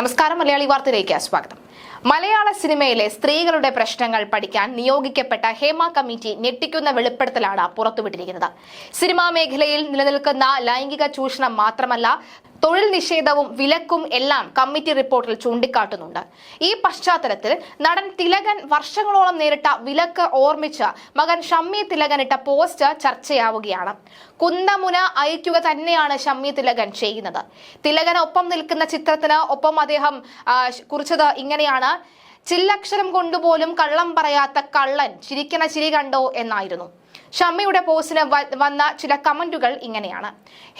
നമസ്കാരം മലയാളി വാർത്തയിലേക്ക് സ്വാഗതം. മലയാള സിനിമയിലെ സ്ത്രീകളുടെ പ്രശ്നങ്ങൾ പഠിക്കാൻ നിയോഗിക്കപ്പെട്ട ഹേമ കമ്മിറ്റി ഞെട്ടിക്കുന്ന വെളിപ്പെടുത്തലാണ് പുറത്തുവിട്ടിരിക്കുന്നത്. സിനിമാ മേഖലയിൽ നിലനിൽക്കുന്ന ലൈംഗിക ചൂഷണം മാത്രമല്ല തൊഴിൽ നിഷേധവും വിലക്കും എല്ലാം കമ്മിറ്റി റിപ്പോർട്ടിൽ ചൂണ്ടിക്കാട്ടുന്നുണ്ട്. ഈ പശ്ചാത്തലത്തിൽ നടൻ തിലകൻ വർഷങ്ങളോളം നേരിട്ട വിലക്ക് ഓർമ്മിച്ച് മകൻ ഷമ്മി തിലകൻ ഇട്ട പോസ്റ്റ് ചർച്ചയാവുകയാണ്. കുന്തമുന അയക്കുക തന്നെയാണ് ഷമ്മി തിലകൻ ചെയ്യുന്നത്. തിലകനൊപ്പം നിൽക്കുന്ന ചിത്രത്തിന് ഒപ്പം അദ്ദേഹം കുറിച്ചത് ഇങ്ങനെയാണ്. ചില്ലക്ഷരം കൊണ്ടുപോലും കള്ളം പറയാത്ത കള്ളൻ ചിരിക്കണ ചിരി കണ്ടോ എന്നായിരുന്നു. ഷമ്മിയുടെ പോസ്റ്റിന് വന്ന ചില കമന്റുകൾ ഇങ്ങനെയാണ്.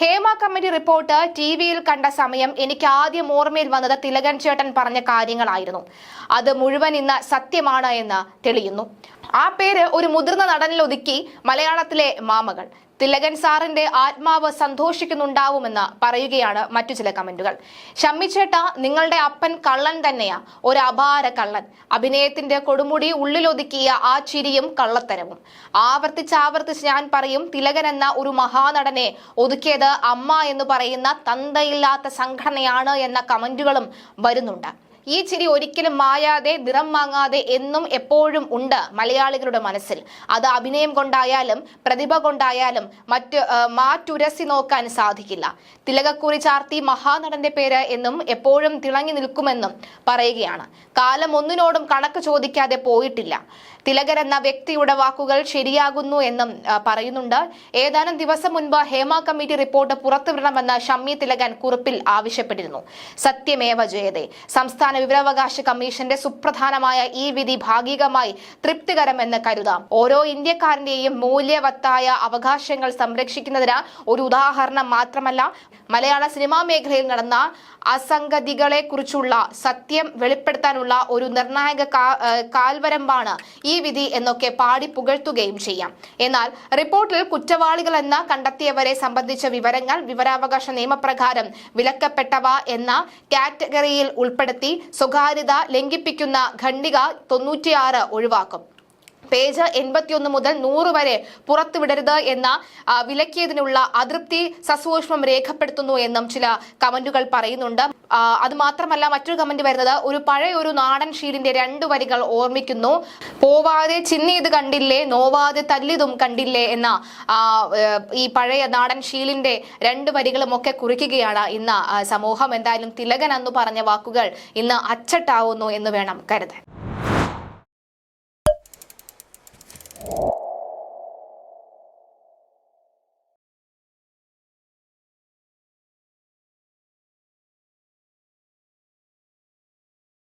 ഹേമ കമ്മിറ്റി റിപ്പോർട്ട് ടി വിയിൽ കണ്ട സമയം എനിക്ക് ആദ്യം ഓർമ്മയിൽ വന്നത് തിലകൻ ചേട്ടൻ പറഞ്ഞ കാര്യങ്ങളായിരുന്നു. അത് മുഴുവൻ ഇന്ന് സത്യമാണ് എന്ന് തെളിയുന്നു. ആ പേര് ഒരു മുതിർന്ന നടനിൽ ഒതുക്കി മലയാളത്തിലെ മാമകൾ. തിലകൻ സാറിന്റെ ആത്മാവ് സന്തോഷിക്കുന്നുണ്ടാവുമെന്ന് പറയുകയാണ് മറ്റു ചില കമന്റുകൾ. ഷമ്മിച്ചേട്ട നിങ്ങളുടെ അപ്പൻ കള്ളൻ തന്നെയാ. ഒരു അപാര കള്ളൻ. അഭിനയത്തിന്റെ കൊടുമുടി ഉള്ളിലൊതുക്കിയ ആ ചിരിയും കള്ളത്തരവും. ആവർത്തിച്ചാവർത്തിച്ച് ആവർത്തിച്ച് ഞാൻ പറയും തിലകൻ എന്ന ഒരു മഹാനടനെ ഒതുക്കിയത് അമ്മ എന്ന് പറയുന്ന തന്തയില്ലാത്ത സംഘടനയാണ് എന്ന കമന്റുകളും വരുന്നുണ്ട്. ഈ ചിരി ഒരിക്കലും മായാതെ നിറം മാങ്ങാതെ എന്നും എപ്പോഴും ഉണ്ട് മലയാളികളുടെ മനസ്സിൽ. അത് അഭിനയം കൊണ്ടായാലും പ്രതിഭ കൊണ്ടായാലും മറ്റ് മാറ്റുരസി നോക്കാൻ സാധിക്കില്ല. തിലകക്കുറി ചാർത്തി മഹാനടന്റെ പേര് എന്നും എപ്പോഴും തിളങ്ങി നിൽക്കുമെന്നും പറയുകയാണ്. കാലം ഒന്നിനോടും കണക്ക് ചോദിക്കാതെ പോയിട്ടില്ല. തിലകൻ എന്ന വ്യക്തിയുടെ വാക്കുകൾ ശരിയാകുന്നു എന്നും പറയുന്നുണ്ട്. ഏതാനും ദിവസം മുൻപ് ഹേമ കമ്മിറ്റി റിപ്പോർട്ട് പുറത്തുവിടണമെന്ന് ഷമ്മി തിലകൻ കുറിപ്പിൽ ആവശ്യപ്പെട്ടിരുന്നു. സത്യമേവ ജയതേ. സംസ്ഥാന വിവരാവകാശ കമ്മീഷന്റെ സുപ്രധാനമായ ഈ വിധി ഭാഗികമായി തൃപ്തികരമെന്ന് കരുതാം. ഓരോ ഇന്ത്യക്കാരന്റെയും മൂല്യവത്തായ അവകാശങ്ങൾ സംരക്ഷിക്കുന്നതിന് ഒരു ഉദാഹരണം മാത്രമല്ല മലയാള സിനിമാ മേഖലയിൽ നടന്ന അസംഗതികളെ കുറിച്ചുള്ള സത്യം വെളിപ്പെടുത്താനുള്ള ഒരു നിർണായക കാൽവരമ്പാണ് ഈ വിധി എന്നൊക്കെ പാടി പുകഴ്ത്തുകയും ചെയ്യാം. എന്നാൽ റിപ്പോർട്ടിൽ കുറ്റവാളികൾ എന്ന് കണ്ടെത്തിയവരെ സംബന്ധിച്ച വിവരങ്ങൾ വിവരാവകാശ നിയമപ്രകാരം വിലക്കപ്പെട്ടവ എന്ന കാറ്റഗറിയിൽ ഉൾപ്പെടുത്തി സ്വകാര്യത ലംഘിപ്പിക്കുന്ന ഖണ്ഡിക തൊണ്ണൂറ്റിയാറ് ഒഴിവാക്കും. പേജ് എൺപത്തിയൊന്ന് മുതൽ നൂറ് വരെ പുറത്തുവിടരുത് എന്ന വിലക്കിയതിനുള്ള അതൃപ്തി സസൂക്ഷ്മം രേഖപ്പെടുത്തുന്നു എന്നും ചില കമന്റുകൾ പറയുന്നുണ്ട്. അത് മാത്രമല്ല മറ്റൊരു കമന്റ് വരുന്നത് ഒരു പഴയ ഒരു നാടൻ ഷീലിന്റെ രണ്ടു വരികൾ ഓർമ്മിക്കുന്നു. പോവാതെ ചിന്നിയത് കണ്ടില്ലേ നോവാതെ തല്ലിതും കണ്ടില്ലേ എന്ന ഈ പഴയ നാടൻ ഷീലിന്റെ രണ്ട് വരികളും ഒക്കെ കുറിക്കുകയാണ് ഇന്ന് സമൂഹം. എന്തായാലും തിലകൻ എന്ന് പറഞ്ഞ വാക്കുകൾ ഇന്ന് അച്ചട്ടാവുന്നു എന്ന് വേണം കരുതാൻ.